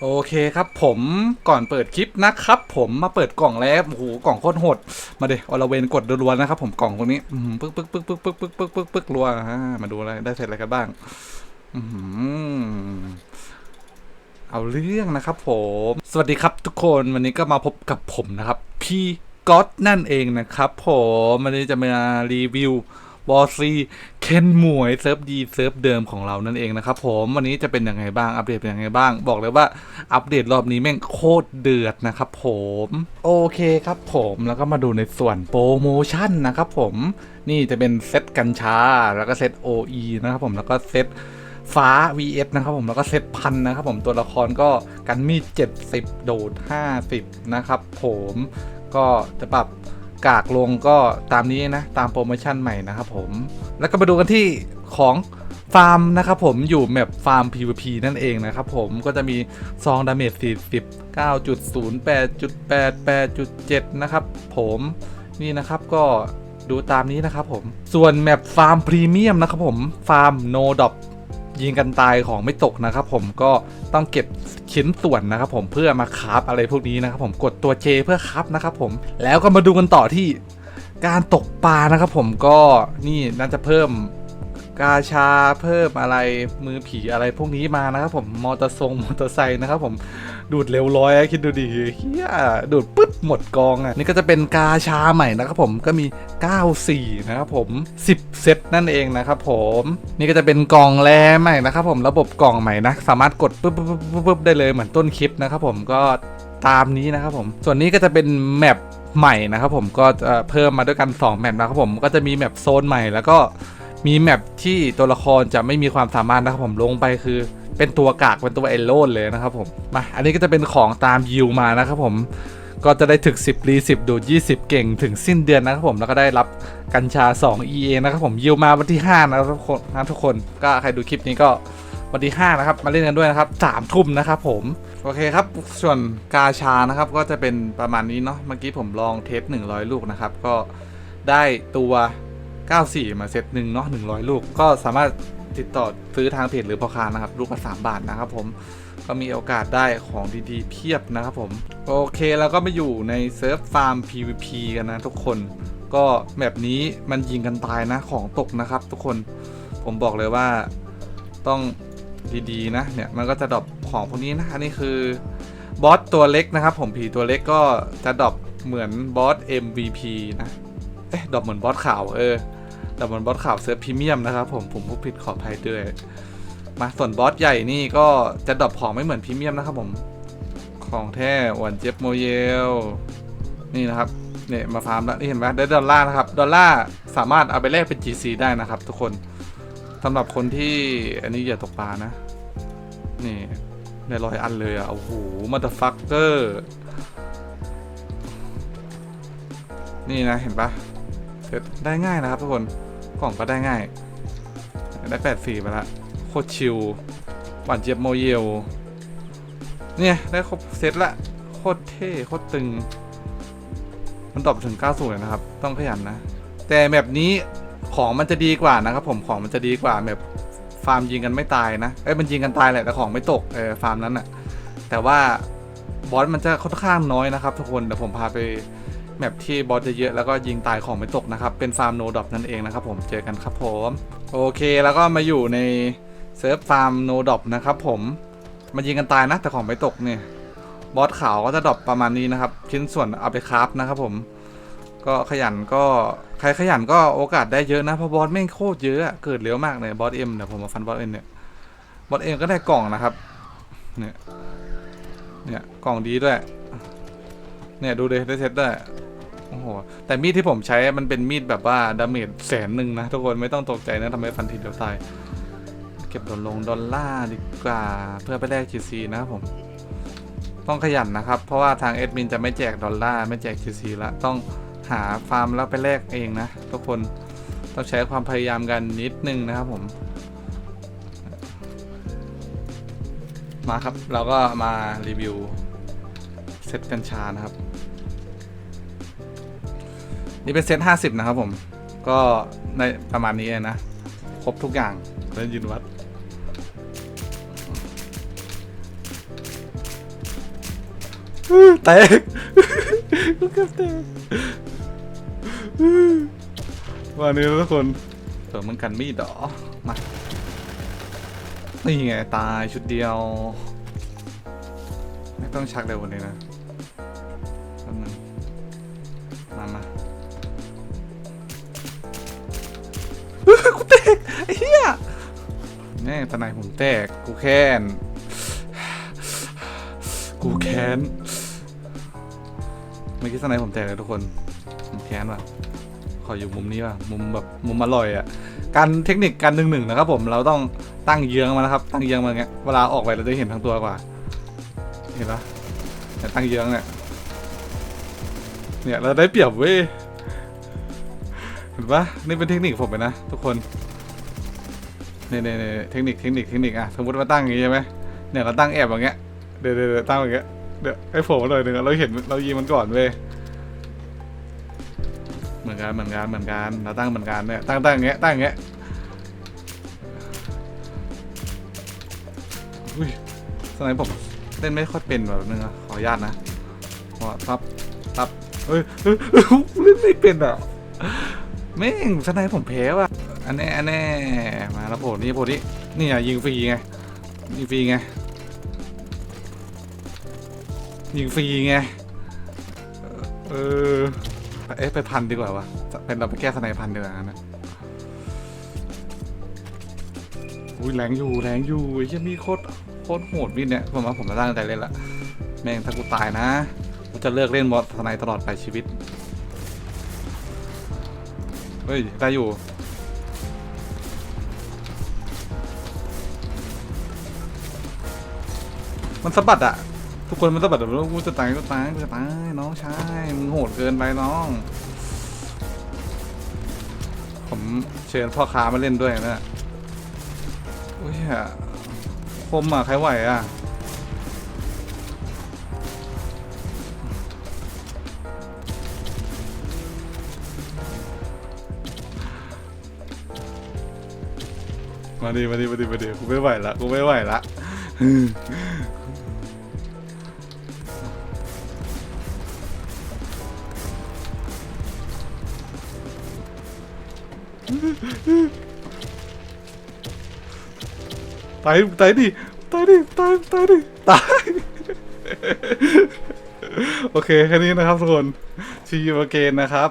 โอเคครับผมก่อนเปิดคลิปนะครับ ผมมาเปิดกล่องแล้วโอ้โหกล่องโคตรโหดมาเดี๋ยวอลเวนกดรัวๆนะครับผมกล่องตรงนี้ปึ๊กปึ๊กปึ๊กปึ๊กปึ๊กปึ๊กปึ๊กปึ๊กปึ๊กรัวอ่ามาดูอะไรได้เสร็จอะไรกันบ้างอเอาเรื่องนะครับผม สวัสดีครับทุกคนวันนี้ก็มาพบกับผมนะครับ พี่ก๊อตนั่นเองนะครับ ผมวันนี้จะมารีวิว บอซีเคนหมวยเซิร์ฟดีเซิร์ฟเดิมของเรานั่นเองนะครับผมวันนี้จะเป็นยังไงบ้างอัปเดตเป็นยังไงบ้าง บอกเลยว่าอัปเดตรอบนี้แม่งโคตรเดือดนะครับผมโอเคครับผมแล้วก็มาดูในส่วนโปรโมชั่นนะครับผมนี่จะเป็นเซตกัญชาแล้วก็เซต OE นะครับผมแล้วก็เซตฟ้า VS นะครับผมแล้วก็เซตพันนะครับผมตัวละครก็กันมีด70 โดด 50 นะครับผมก็จะปรับ กากลงก็ตามนี้นะ ตามโปรโมชั่นใหม่นะครับผม แล้วก็มาดูกันที่ของฟาร์มนะครับผมอยู่แมปฟาร์ม PVP นั่นเองนะครับผมก็จะมีซองดาเมจ40 9.0 8.8 8.7 นะครับผมนี่นะครับก็ดูตามนี้นะครับผม ส่วนแมปฟาร์มพรีเมียมนะครับผม ฟาร์มโนดอ ยิงกันตายของไม่ตกนะครับผมก็ต้องเก็บชิ้นส่วนนะครับผมเพื่อมาคราฟอะไรพวกนี้นะครับผมกดตัว J เพื่อคราฟนะครับผมแล้วก็มาดูกันต่อที่การตกปลานะครับผมก็นี่น่าจะเพิ่ม กาชาเพิ่มอะไรมือผีอะไรพวกนี้มานะครับผมมอเตอร์ทรงมอเตอร์ไซค์นะครับผมดูดเร็วร้อยคิดดูดิเฮียดูดปึ๊ดหมดกองอะนี่ก็จะเป็นกาชาใหม่นะครับผมก็มี 94 นะครับผม 10 เซตนั่นเองนะครับผมนี่ก็จะเป็นกล่องแร่ใหม่นะครับผมระบบกล่องใหม่นะสามารถกดปุ๊บปุ๊บปุ๊บได้เลยเหมือนต้นคลิปนะครับผมก็ตามนี้นะครับผมส่วนนี้ก็จะเป็นแมปใหม่นะครับผมก็จะเพิ่มมาด้วยกัน 2 แมปนะครับผมก็จะมีแมปโซนใหม่แล้วก็ มีแมปที่ตัวละครจะไม่มีความสามารถนะครับผมลงไปคือ เป็นตัวกากเป็นตัวเอลโลนเลยนะครับผมมาอันนี้ก็จะเป็นของตามยิวมานะครับผมก็จะได้ถึง 10รี10 ดูด 20 เก่งถึงสิ้นเดือนนะครับผมแล้วก็ได้รับกัญชา 2 EA นะครับผมยิวมาวันที่ 5 นะครับทุกคนนะทุกคนก็ใครดูคลิปนี้ก็วันที่ 5 นะครับ มาเล่นกันด้วยนะครับ3ทุ่มนะครับผม โอเคครับ ส่วนกาชานะครับ ก็จะเป็นประมาณนี้เนาะเมื่อกี้ผมลองเทส100 ลูกนะครับ ก็ได้ตัว 94 มาเซตหนึ่งเนาะ100 ลูก ก็สามารถติดต่อซื้อทางเพจหรือพ่อค้านะครับ ลูกละ3บาทนะครับผมก็มีโอกาสได้ของดีๆ เพียบนะครับผม โอเคแล้วก็มาอยู่ในเซิร์ฟฟาร์ม PVP กันนะทุกคน ก็แบบนี้มันยิงกันตายนะของตกนะครับ ทุกคนผมบอกเลยว่าต้องดีๆนะเนี่ยมันก็จะดรอปของพวกนี้นะอันนี้คือบอสตัวเล็กนะครับผมผีตัวเล็กก็จะดรอปเหมือนบอส MVP นะ เอ๊ะดรอปเหมือนบอสขาวเออ ดรอปเหมือนบอสขาวเซิร์ฟพรีเมียมนะครับผมผมพูดผิดขออภัยด้วย มาส่วนบอสใหญ่นี่ก็จะดรอปของไม่เหมือนพรีเมียมนะครับผม ของแท้หวานเจ็บโมเยล นี่นะครับเนี่ยมาฟาร์มแล้วนี่เห็นไหมได้ดอลลาร์นะครับ ดอลลาร์สามารถเอาไปแลกเป็น GC ได้นะครับ ทุกคนสำหรับคนที่อันนี้อย่าตกปลานะ นี่ได้ร้อยอันเลยอะโอ้โหมาตฟักเกอร์นี่นะเห็นปะเสร็จได้ง่ายนะครับทุกคน กล่องก็ได้ง่าย ได้แปดสี่ไปละโคตรชิลหวานเจี๊ยบโมเยลเนี่ยได้ครบเซตละโคตรเท่โคตรตึง มันตอบถึง 90 เลยนะครับ ต้องขยันนะ แต่แบบนี้ของมันจะดีกว่านะครับ ผมของมันจะดีกว่าแบบฟาร์มยิงกันไม่ตายนะเอ้ยมันยิงกันตายแหละแต่ของไม่ตกเออฟาร์มนั้นอะแต่ว่าบอสมันจะค่อนข้างน้อยนะครับ ทุกคนเดี๋ยวผมพาไป แมปที่บอสเยอะๆแล้วก็ยิงตายของไม่ตกนะครับ เป็นฟาร์มโนดอปนั่นเองนะครับผมเจอกันครับผมโอเคแล้วก็มาอยู่ในเซิร์ฟฟาร์มโนดอปนะครับผมมันยิงกันตายนะแต่ของไม่ตกเนี่ยบอสขาวก็จะดรอปประมาณนี้นะครับ ชิ้นส่วนเอาไปคราฟนะครับผม ก็ขยันก็ใครขยันก็โอกาสได้เยอะนะเพราะบอสแม่โคตรเยอะอะเกิดเร็วมากเลยบอสเอ็มเดี๋ยวผมมาฟันบอสเอ็มเนี่ยบอสเอ็มก็ได้กล่องนะครับเนี่ยเนี่ยกล่องดีด้วย เนี่ยดูเลยได้เซตด้วยโอ้โหแต่มีดที่ผมใช้มันเป็นมีดแบบว่าดาเมจแสนหนึ่งนะทุกคนไม่ต้องตกใจนะทำให้ฟันทีเดียวตายเก็บดอลลงดอลลาร์ดีกว่าเพื่อไปแลกจีซีนะครับผม ต้องขยันนะครับ เพราะว่าทางเอดมินจะไม่แจกดอลลาร์ไม่แจก GC ละต้องหาฟาร์มแล้วไปแลกเองนะทุกคนต้องใช้ความพยายามกันนิดนึงนะครับผม มาครับเราก็มารีวิวเซตกัญชานะครับ นี่เป็นเซต50นะครับผม ก็ในประมาณนี้เลยนะ ครบทุกอย่างแล้วยืนวัด แตกกูเกือบแตกวันนี้ทุกคนเติมมันกันมีดเหรอมานี่ไงตายชุดเดียว ไม่ต้องชักเร็วกวันนี้นะ แน่ตะไหนผมแตก กูแค้น กูแค้นเมื่อกี้สไนผมแตกเลยทุกคนผมแค้นว่ะ ขออยู่มุมนี้ว่ะ มุมแบบมุมอร่อยอะ การเทคนิคการหนึ่งหนึ่งนะครับผม เราต้องตั้งเยื้องมานะครับ ตั้งเยื้องมาเงี้ย เวลาออกไปเราจะเห็นทั้งตัวกว่า เห็นปะแต่ตั้งเยื้องเนี่ย เนี่ยเราได้เปรียบเว้ย เห็นปะนี่เป็นเทคนิคผมเลยนะทุกคน เนี่ยเนี่ยเทคนิคเทคนิคเทคนิคอะสมมติว่าตั้งอย่างงี้ใช่ไหมเนี่ยเราตั้งแอบอย่างเงี้ยเดี๋ยวเดี๋ยวตั้งอย่างเงี้ยเดี๋ยวให้โผล่มาหน่อยหนึ่งอะเราเห็นเรายิงมันก่อนเว้ยเหมือนกันเหมือนกันเหมือนกันเราตั้งเหมือนกันเนี่ยตั้งตั้งอย่างเงี้ยตั้งอย่างเงี้ยอุ้ยสมัยผมเล่นไม่ค่อยเป็นแบบนึงอะขออนุญาตนะขอปั๊บปั๊บเฮ้ยเฮ้ยเฮ้ยเล่นไม่เป็นอะ แม่งสไนป์ผมแพ้ว่ะอันแน่อันแน่มาแล้วโผล่นี่โผล่นี่นี่อะยิงฟรีไงยิงฟรีไงยิงฟรีไงเออเอ๊ะไปพันดีกว่าวะเป็นเราไปแก้สไนพันดีกว่านะอุ้ยแรงอยู่แรงอยู่ไอ้เหี้ยมีโคตรโคตรโหดมีดเนี่ยผมว่าผมจะตั้งใจเล่นละแม่งถ้ากูตายนะกูจะเลิกเล่นบอสสไนตลอดไปชีวิต เฮ้ยได้อยู่ มันสะบัดอะทุกคนมันสะบัดแบบว่ากูจะตายก็ตายกูจะตายน้องชายมึงโหดเกินไปน้อง ผมเชิญพ่อค้ามาเล่นด้วยนะอุ้ยอะคมอะใครไหวอะ มาดิมาดิมาดิมาดิกูไม่ไหวละกูไม่ไหวละตายตายดิตายดิตายตายดิตายโอเคแค่นี้นะครับทุกคนชีวเกนนะครับ